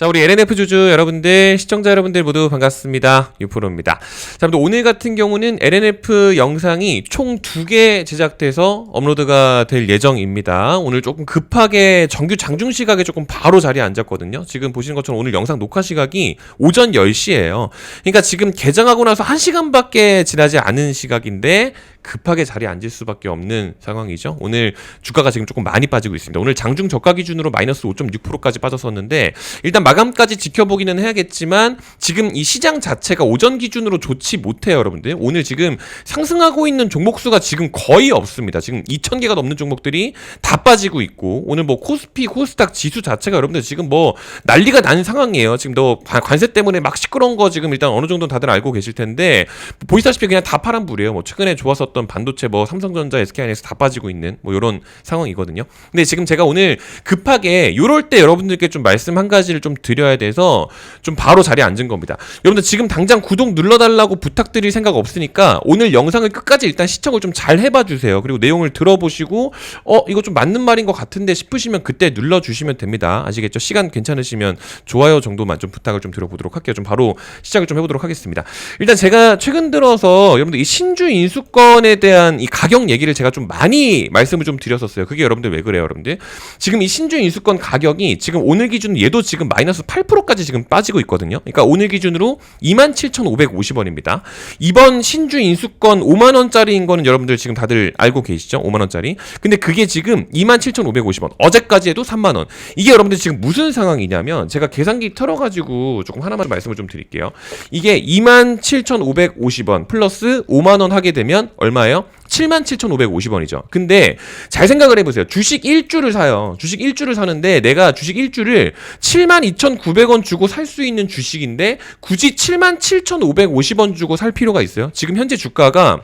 자, 우리 LNF 주주 여러분들, 시청자 여러분들 모두 반갑습니다. 유프로입니다. 자, 오늘 같은 경우는 LNF 영상이 총 두 개 제작돼서 업로드가 될 예정입니다. 오늘 조금 급하게 정규 장중 시각에 조금 바로 자리에 앉았거든요. 지금 보시는 것처럼 오늘 영상 녹화 시각이 오전 10시예요. 그러니까 지금 개장하고 나서 1시간밖에 지나지 않은 시각인데 급하게 자리에 앉을 수밖에 없는 상황이죠. 오늘 주가가 지금 조금 많이 빠지고 있습니다. 오늘 장중 저가 기준으로 마이너스 5.6%까지 빠졌었는데 일단 마감까지 지켜보기는 해야겠지만 지금 이 시장 자체가 오전 기준으로 좋지 못해요, 여러분들. 오늘 지금 상승하고 있는 종목 수가 지금 거의 없습니다. 지금 2,000개가 넘는 종목들이 다 빠지고 있고 오늘 뭐 코스피, 코스닥 지수 자체가 여러분들 지금 뭐 난리가 나는 상황이에요. 지금 너 관- 관세 때문에 막 시끄러운 거 지금 일단 어느 정도 다들 알고 계실 텐데 보시다시피 그냥 다 파란불이에요. 뭐 최근에 좋았 었던 반도체 뭐 삼성전자, SK하이닉스 다 빠지고 있는 뭐 이런 상황이거든요. 근데 지금 제가 오늘 급하게 요럴 때 여러분들께 좀 말씀 한 가지를 좀 드려야 돼서 좀 바로 자리에 앉은 겁니다. 여러분들 지금 당장 구독 눌러달라고 부탁드릴 생각 없으니까 오늘 영상을 끝까지 일단 시청을 좀 잘 해봐 주세요. 그리고 내용을 들어보시고 어 이거 좀 맞는 말인 것 같은데 싶으시면 그때 눌러주시면 됩니다. 아시겠죠? 시간 괜찮으시면 좋아요 정도만 좀 부탁을 좀 드려보도록 할게요. 좀 바로 시작을 좀 해보도록 하겠습니다. 일단 제가 최근 들어서 여러분들 이 신주 인수권 에 대한 이 가격 얘기를 제가 좀 많이 말씀을 좀 드렸었어요. 그게 여러분들 왜 그래요, 여러분들? 지금 이 신주 인수권 가격이 지금 오늘 기준 얘도 지금 마이너스 8%까지 지금 빠지고 있거든요. 그러니까 오늘 기준으로 27,550원입니다. 이번 신주 인수권 5만 원짜리인 거는 여러분들 지금 다들 알고 계시죠? 5만 원짜리. 근데 그게 지금 27,550원. 어제까지 해도 3만 원. 이게 여러분들 지금 무슨 상황이냐면 제가 계산기 털어 가지고 조금 하나만 말씀을 좀 드릴게요. 이게 27,550원 플러스 5만 원 하게 되면 얼마 예요? 77,550원이죠. 근데 잘 생각을 해보세요. 주식 1주를 사요. 주식 1주를 사는데 내가 주식 1주를 72,900원 주고 살 수 있는 주식인데 굳이 77,550원 주고 살 필요가 있어요. 지금 현재 주가가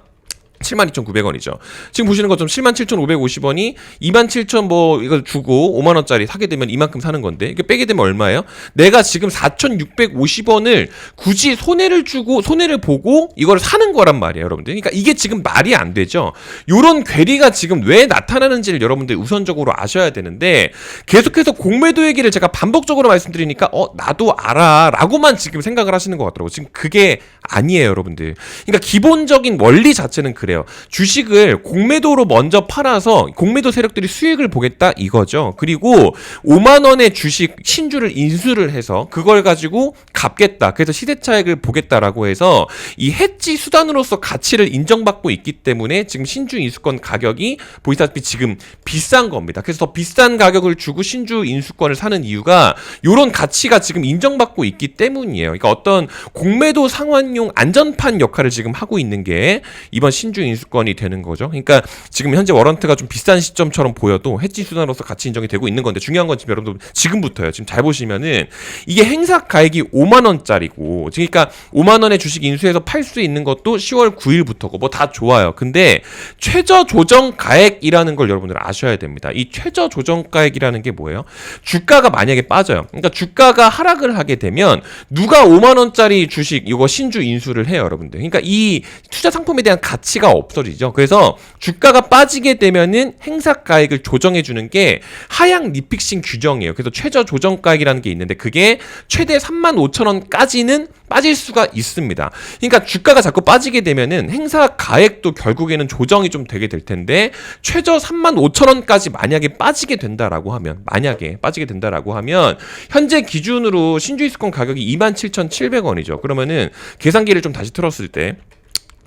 72,900원이죠. 지금 보시는 것처럼 77,550원이 27,000 뭐 이걸 주고 5만 원짜리 사게 되면 이만큼 사는 건데 이게 빼게 되면 얼마예요? 내가 지금 4,650원을 굳이 손해를 주고 손해를 보고 이걸 사는 거란 말이에요, 여러분들. 그러니까 이게 지금 말이 안 되죠. 요런 괴리가 지금 왜 나타나는지를 여러분들 우선적으로 아셔야 되는데 계속해서 공매도 얘기를 제가 반복적으로 말씀드리니까 어 나도 알아라고만 지금 생각을 하시는 것 같더라고. 지금 그게 아니에요, 여러분들. 그러니까 기본적인 원리 자체는 그 래요. 주식을 공매도로 먼저 팔아서 공매도 세력들이 수익을 보겠다 이거죠. 그리고 5만 원의 주식 신주를 인수를 해서 그걸 가지고 갚겠다. 그래서 시대 차익을 보겠다라고 해서 이 해지 수단으로서 가치를 인정받고 있기 때문에 지금 신주 인수권 가격이 보시다시피 지금 비싼 겁니다. 그래서 더 비싼 가격을 주고 신주 인수권을 사는 이유가 이런 가치가 지금 인정받고 있기 때문이에요. 그러니까 어떤 공매도 상환용 안전판 역할을 지금 하고 있는 게 이번 신주 인수권이 되는 거죠. 그러니까 지금 현재 워런트가 좀 비싼 시점처럼 보여도 해지 수단으로서 가치 인정이 되고 있는 건데 중요한 건 지금 여러분들 지금부터요. 지금 잘 보시면은 이게 행사 가액이 5만 원짜리고 그러니까 5만 원의 주식 인수해서 팔 수 있는 것도 10월 9일부터고 뭐 다 좋아요. 근데 최저 조정 가액이라는 걸 여러분들 아셔야 됩니다. 이 최저 조정 가액이라는 게 뭐예요? 주가가 만약에 빠져요. 그러니까 주가가 하락을 하게 되면 누가 5만 원짜리 주식 이거 신주 인수를 해요, 여러분들. 그러니까 이 투자 상품에 대한 가치가 없어지죠. 그래서 주가가 빠지게 되면은 행사 가액을 조정해 주는 게 하향 리픽싱 규정이에요. 그래서 최저 조정 가액이라는 게 있는데 그게 최대 3만 5천 원까지는 빠질 수가 있습니다. 그러니까 주가가 자꾸 빠지게 되면은 행사 가액도 결국에는 조정이 좀 되게 될 텐데 최저 3만 5천 원까지 만약에 빠지게 된다라고 하면 만약에 빠지게 된다라고 하면 현재 기준으로 신주이스권 가격이 27,700원이죠. 그러면은 계산기를 좀 다시 틀었을 때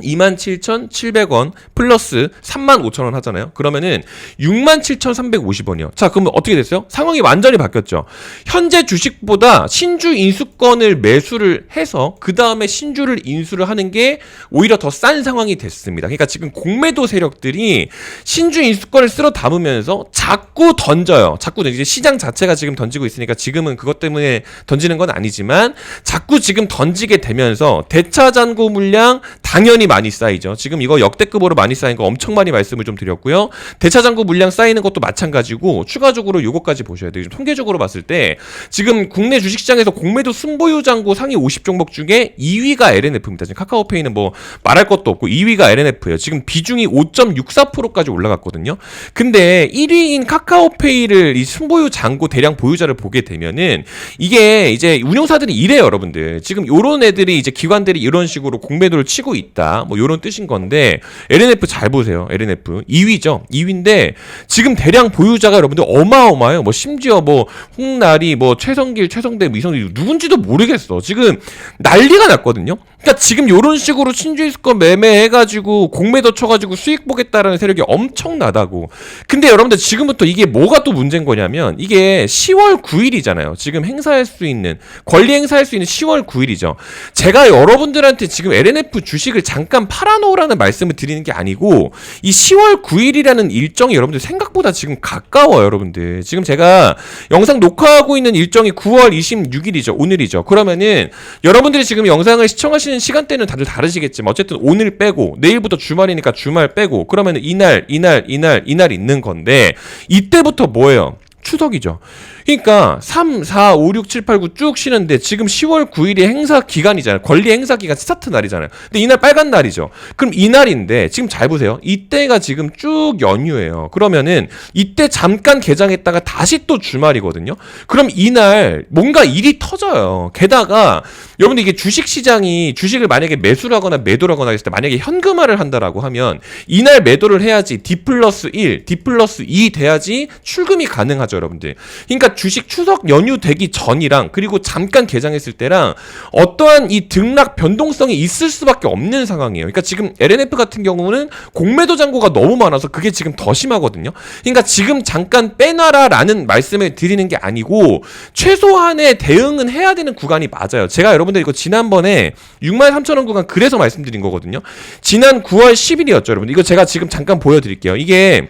27,700원 플러스 35,000원 하잖아요. 그러면은 67,350원이요. 자, 그러면 어떻게 됐어요? 상황이 완전히 바뀌었죠. 현재 주식보다 신주 인수권을 매수를 해서 그 다음에 신주를 인수를 하는 게 오히려 더 싼 상황이 됐습니다. 그러니까 지금 공매도 세력들이 신주 인수권을 쓸어 담으면서 자꾸 던져요. 자꾸 이제 시장 자체가 지금 던지고 있으니까 지금은 그것 때문에 던지는 건 아니지만 자꾸 지금 던지게 되면서 대차 잔고 물량 당연히 많이 쌓이죠. 지금 이거 역대급으로 많이 쌓인 거 엄청 많이 말씀을 좀 드렸고요. 대차장구 물량 쌓이는 것도 마찬가지고 추가적으로 요거까지 보셔야 돼요. 통계적으로 봤을 때 지금 국내 주식시장에서 공매도 순보유 잔고 상위 50 종목 중에 2위가 LNF입니다. 지금 카카오페이는 뭐 말할 것도 없고 2위가 LNF예요. 지금 비중이 5.64%까지 올라갔거든요. 근데 1위인 카카오페이를 이 순보유 잔고 대량 보유자를 보게 되면은 이게 이제 운용사들이 이래요, 여러분들. 지금 요런 애들이 이제 기관들이 이런 식으로 공매도를 치고 있다. 뭐 요런 뜻인 건데 LNF 잘 보세요. LNF 2위죠. 2위인데 지금 대량 보유자가 여러분들 어마어마해요. 뭐 심지어 뭐 홍나리, 뭐 최성길, 최성대, 뭐 이성길 누군지도 모르겠어. 지금 난리가 났거든요. 그러니까 지금 요런 식으로 신주이스권 매매해가지고 공매도 쳐가지고 수익 보겠다라는 세력이 엄청나다고. 근데 여러분들 지금부터 이게 뭐가 또 문제인 거냐면 이게 10월 9일이잖아요. 지금 행사할 수 있는 권리 행사할 수 있는 10월 9일이죠. 제가 여러분들한테 지금 LNF 주식을 잠깐 팔아놓으라는 말씀을 드리는 게 아니고 이 10월 9일이라는 일정이 여러분들 생각보다 지금 가까워요, 여러분들. 지금 제가 영상 녹화하고 있는 일정이 9월 26일이죠. 오늘이죠. 그러면은 여러분들이 지금 영상을 시청하시는 시간대는 다들 다르시겠지만 어쨌든 오늘 빼고 내일부터 주말이니까 주말 빼고 그러면은 이날, 이날, 이날, 이날 있는 건데 이때부터 뭐예요? 추석이죠. 그러니까 3, 4, 5, 6, 7, 8, 9 쭉 쉬는데 지금 10월 9일이 행사 기간이잖아요. 권리 행사 기간 스타트 날이잖아요. 근데 이날 빨간 날이죠. 그럼 이날인데 지금 잘 보세요. 이때가 지금 쭉 연휴예요. 그러면은 이때 잠깐 개장했다가 다시 또 주말이거든요. 그럼 이날 뭔가 일이 터져요. 게다가 여러분들 이게 주식 시장이 주식을 만약에 매수를 하거나 매도를 하거나 했을 때 만약에 현금화를 한다라고 하면 이날 매도를 해야지 D 플러스 1, D 플러스 2 돼야지 출금이 가능하죠, 여러분들. 그러니까 주식 추석 연휴 되기 전이랑 그리고 잠깐 개장했을 때랑 어떠한 이 등락 변동성이 있을 수밖에 없는 상황이에요. 그러니까 지금 LNF 같은 경우는 공매도 잔고가 너무 많아서 그게 지금 더 심하거든요. 그러니까 지금 잠깐 빼놔라라는 말씀을 드리는 게 아니고 최소한의 대응은 해야 되는 구간이 맞아요. 제가 여러분 들 이거 지난번에 6만 3천 원 구간 그래서 말씀드린 거거든요. 지난 9월 10일이었죠, 여러분. 이거 제가 지금 잠깐 보여드릴게요. 이게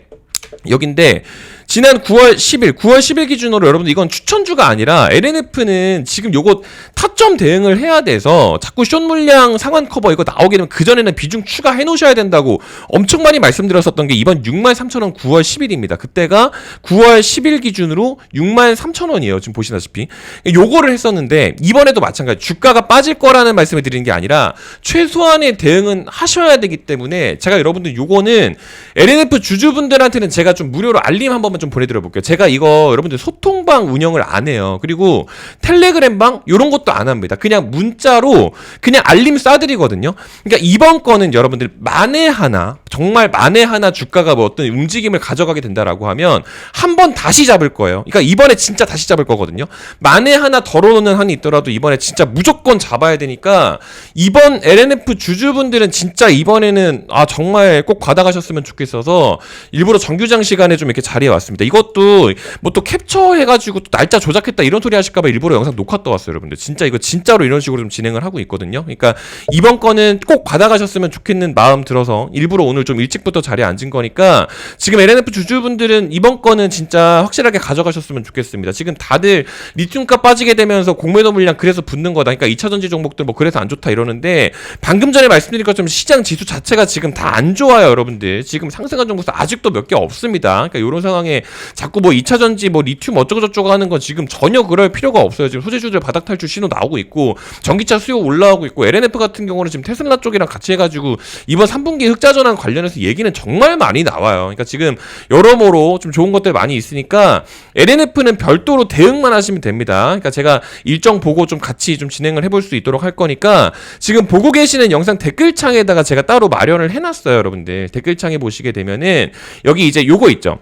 여긴데 지난 9월 10일, 9월 10일 기준으로 여러분들 이건 추천주가 아니라 LNF는 지금 요거 타점 대응을 해야 돼서 자꾸 숏 물량 상환 커버 이거 나오게 되면 그전에는 비중 추가해 놓으셔야 된다고 엄청 많이 말씀드렸었던 게 이번 6만 3천 원 9월 10일입니다. 그때가 9월 10일 기준으로 6만 3천 원이에요. 지금 보시다시피. 요거를 했었는데 이번에도 마찬가지 주가가 빠질 거라는 말씀을 드리는 게 아니라 최소한의 대응은 하셔야 되기 때문에 제가 여러분들 요거는 LNF 주주분들한테는 제가 좀 무료로 알림 한번 만좀 보내드려 볼게요. 제가 이거 여러분들 소통방 운영을 안 해요. 그리고 텔레그램방 이런 것도 안 합니다. 그냥 문자로 그냥 알림 쏴드리거든요. 그러니까 이번 거는 여러분들 만에 하나 정말 만에 하나 주가가 뭐 어떤 움직임을 가져가게 된다라고 하면 한 번 다시 잡을 거예요. 그러니까 이번에 진짜 다시 잡을 거거든요. 만에 하나 덜어놓는 한이 있더라도 이번에 진짜 무조건 잡아야 되니까 이번 LNF 주주분들은 진짜 이번에는 아 정말 꼭 받아가셨으면 좋겠어서 일부러 정규장 시간에 좀 이렇게 자리에 왔 습니다. 이것도 뭐 또 캡처해가지고 또 날짜 조작했다 이런 소리 하실까봐 일부러 영상 녹화 떠왔어요, 여러분들. 진짜 이거 진짜로 이런 식으로 좀 진행을 하고 있거든요. 그러니까 이번 거는 꼭 받아가셨으면 좋겠는 마음 들어서 일부러 오늘 좀 일찍부터 자리에 앉은 거니까 지금 LNF 주주분들은 이번 거는 진짜 확실하게 가져가셨으면 좋겠습니다. 지금 다들 리튬값 빠지게 되면서 공매도 물량 그래서 붙는 거다. 그러니까 2차 전지 종목들 뭐 그래서 안 좋다 이러는데 방금 전에 말씀드린 것처럼 시장 지수 자체가 지금 다 안 좋아요, 여러분들. 지금 상승한 종목수 아직도 몇 개 없습니다. 그러니까 이런 상황에 자꾸 뭐 2차 전지 뭐 리튬 어쩌고 저쩌고 하는 건 지금 전혀 그럴 필요가 없어요. 지금 소재주들 바닥 탈출 신호 나오고 있고 전기차 수요 올라오고 있고 LNF 같은 경우는 지금 테슬라 쪽이랑 같이 해가지고 이번 3분기 흑자 전환 관련해서 얘기는 정말 많이 나와요. 그러니까 지금 여러모로 좀 좋은 것들 많이 있으니까 LNF는 별도로 대응만 하시면 됩니다. 그러니까 제가 일정 보고 좀 같이 좀 진행을 해볼 수 있도록 할 거니까 지금 보고 계시는 영상 댓글창에다가 제가 따로 마련을 해놨어요, 여러분들. 댓글창에 보시게 되면은 여기 이제 요거 있죠.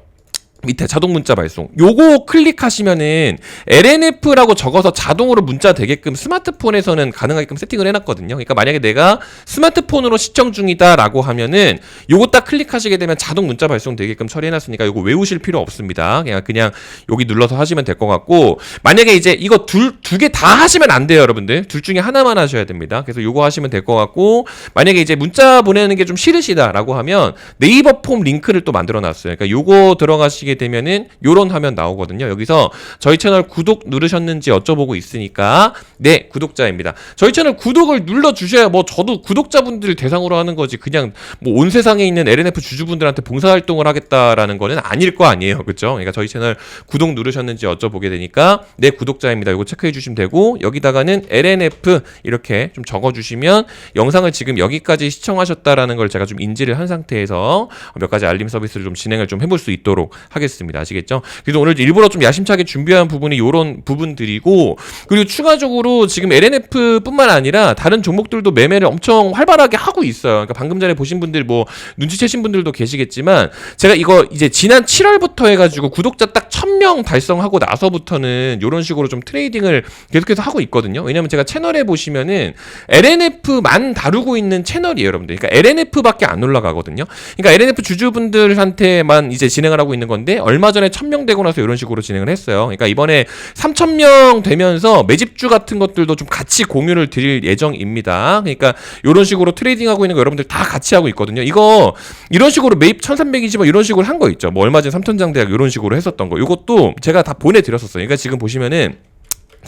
밑에 자동 문자 발송. 요거 클릭하시면은 LNF라고 적어서 자동으로 문자 되게끔 스마트폰에서는 가능하게끔 세팅을 해놨거든요. 그러니까 만약에 내가 스마트폰으로 시청 중이다라고 하면은 요거 딱 클릭하시게 되면 자동 문자 발송 되게끔 처리해놨으니까 요거 외우실 필요 없습니다. 그냥 그냥 여기 눌러서 하시면 될 것 같고 만약에 이제 이거 둘 두 개 다 하시면 안 돼요, 여러분들. 둘 중에 하나만 하셔야 됩니다. 그래서 요거 하시면 될 것 같고 만약에 이제 문자 보내는 게 좀 싫으시다라고 하면 네이버 폼 링크를 또 만들어놨어요. 그러니까 요거 들어가시 누르시게 되면은 요런 화면 나오거든요. 여기서 저희 채널 구독 누르셨는지 여쭤보고 있으니까 네 구독자입니다. 저희 채널 구독을 눌러 주셔야 뭐 저도 구독자분들 대상으로 하는 거지 그냥 뭐 온 세상에 있는 LNF 주주분들한테 봉사 활동을 하겠다라는 거는 아닐 거 아니에요. 그렇죠? 그러니까 저희 채널 구독 누르셨는지 여쭤보게 되니까 네 구독자입니다. 이거 체크해 주시면 되고 여기다가는 LNF 이렇게 좀 적어 주시면 영상을 지금 여기까지 시청하셨다라는 걸 제가 좀 인지를 한 상태에서 몇 가지 알림 서비스를 좀 진행을 좀 해볼 수 있도록 하겠습니다. 아시겠죠? 그래서 오늘 일부러 좀 야심차게 준비한 부분이 이런 부분들이고 그리고 추가적으로 지금 LNF뿐만 아니라 다른 종목들도 매매를 엄청 활발하게 하고 있어요. 그러니까 방금 전에 보신 분들 뭐 눈치채신 분들도 계시겠지만 제가 이거 이제 지난 7월부터 해가지고 구독자 딱 1000명 달성하고 나서부터는 이런 식으로 좀 트레이딩을 계속해서 하고 있거든요. 왜냐면 제가 채널에 보시면은 LNF만 다루고 있는 채널이에요, 여러분들. 그러니까 LNF밖에 안 올라가거든요. 그러니까 LNF 주주분들한테만 이제 진행을 하고 있는 건데 얼마 전에 1000명 되고 나서 이런 식으로 진행을 했어요. 그러니까 이번에 3000명 되면서 매집주 같은 것들도 좀 같이 공유를 드릴 예정입니다. 그러니까 이런 식으로 트레이딩 하고 있는 거 여러분들 다 같이 하고 있거든요. 이거 이런 식으로 매입 1300이지 뭐 이런 식으로 한 거 있죠. 뭐 얼마 전에 삼천장 대학 이런 식으로 했었던 거. 이것 도 제가 다 보내드렸었어요. 그러니까 지금 보시면은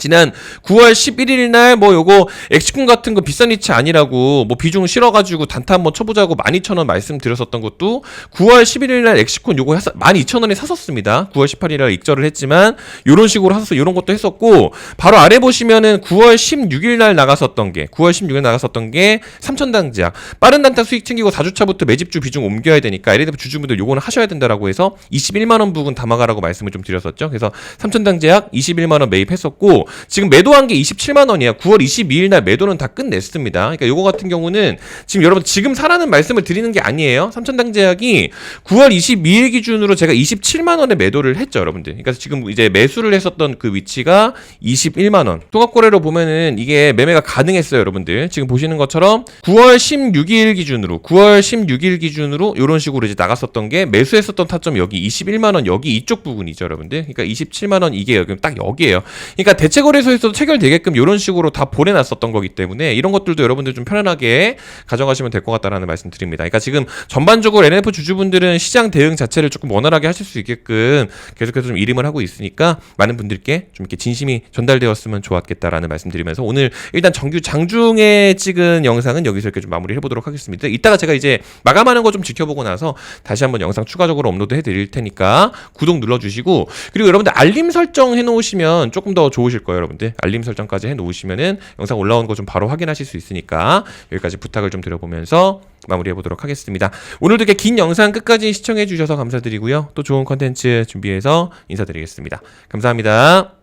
지난 9월 11일 날 뭐 요거 엑시콘 같은 거 비싼 위치 아니라고 뭐 비중 실어가지고 단타 한번 쳐보자고 12,000원 말씀드렸었던 것도 9월 11일 날 엑시콘 요거 해서 12,000원에 샀었습니다. 9월 18일 날 익절을 했지만 요런 식으로 하서 요런 것도 했었고 바로 아래 보시면은 9월 16일 날 나갔었던 게 9월 16일 나갔었던 게 3,000당 제약 빠른 단타 수익 챙기고 4주차부터 매집주 비중 옮겨야 되니까 LNF 주주분들 요거는 하셔야 된다라고 해서 21만 원 부분 담아가라고 말씀을 좀 드렸었죠. 그래서 3,000당 제약 21만 원 매입했었고 지금 매도한 게 27만 원이야. 9월 22일 날 매도는 다 끝냈습니다. 그러니까 요거 같은 경우는 지금 여러분 지금 사라는 말씀을 드리는 게 아니에요. 3천당 제약이 9월 22일 기준으로 제가 27만 원에 매도를 했죠, 여러분들. 그러니까 지금 이제 매수를 했었던 그 위치가 21만 원. 통합 거래로 보면은 이게 매매가 가능했어요, 여러분들. 지금 보시는 것처럼 9월 16일 기준으로 9월 16일 기준으로 요런 식으로 이제 나갔었던 게 매수했었던 타점 여기 21만 원 여기 이쪽 부분이죠, 여러분들. 그러니까 27만 원 이게 여기 딱 여기에요. 그러니까 대체 거래소에서도 체결되게끔 이런 식으로 다 보내놨었던 거기 때문에 이런 것들도 여러분들 좀 편안하게 가져가시면 될 것 같다라는 말씀 드립니다. 그러니까 지금 전반적으로 NF 주주분들은 시장 대응 자체를 조금 원활하게 하실 수 있게끔 계속해서 좀 이름을 하고 있으니까 많은 분들께 좀 이렇게 진심이 전달되었으면 좋았겠다라는 말씀드리면서 오늘 일단 정규 장중에 찍은 영상은 여기서 이렇게 좀 마무리 해 보도록 하겠습니다. 이따가 제가 이제 마감하는 거 좀 지켜보고 나서 다시 한번 영상 추가적으로 업로드 해 드릴 테니까 구독 눌러 주시고 그리고 여러분들 알림 설정 해 놓으시면 조금 더 좋으실 거예요, 여러분들. 알림 설정까지 해 놓으시면은 영상 올라온 거 좀 바로 확인하실 수 있으니까 여기까지 부탁을 좀 드려보면서 마무리해 보도록 하겠습니다. 오늘도 이렇게 긴 영상 끝까지 시청해 주셔서 감사드리고요. 또 좋은 컨텐츠 준비해서 인사드리겠습니다. 감사합니다.